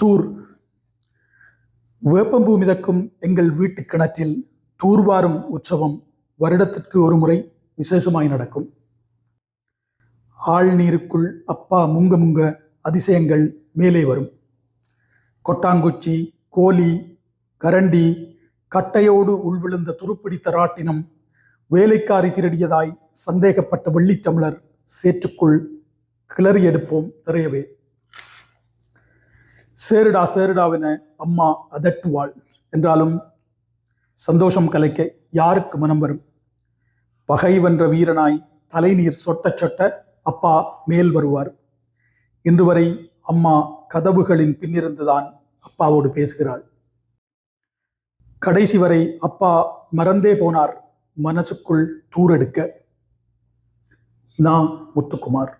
தூர். வேப்பம்பூ மிதக்கும் எங்கள் வீட்டு கிணற்றில் தூர்வாரும் உற்சவம் வருடத்திற்கு ஒரு முறை விசேஷமாய் நடக்கும். ஆள் நீருக்குள் அப்பா முங்க முங்க அதிசயங்கள் மேலே வரும். கொட்டாங்குச்சி கோலி கரண்டி கட்டையோடு உள்விழுந்த துருப்பிடித்த ராட்டினம் வேலைக்காரி திருடியதாய் சந்தேகப்பட்ட வெள்ளிச்சமலர் சேற்றுக்குள் கிளறி எடுப்போம் நிறையவே. சேருடா சேருடாவென அம்மா அதட்டுவாள். என்றாலும் சந்தோஷம் கலைக்க யாருக்கு மனம் வரும்? பகை வென்ற வீரனாய் தலைநீர் சொட்ட சொட்ட அப்பா மேல் வருவார். இன்று வரை அம்மா கதவுகளின் பின்னிருந்துதான் அப்பாவோடு பேசுகிறாள். கடைசி வரை அப்பா மறந்தே போனார் மனசுக்குள் தூரெடுக்க நான் முத்துக்குமார்.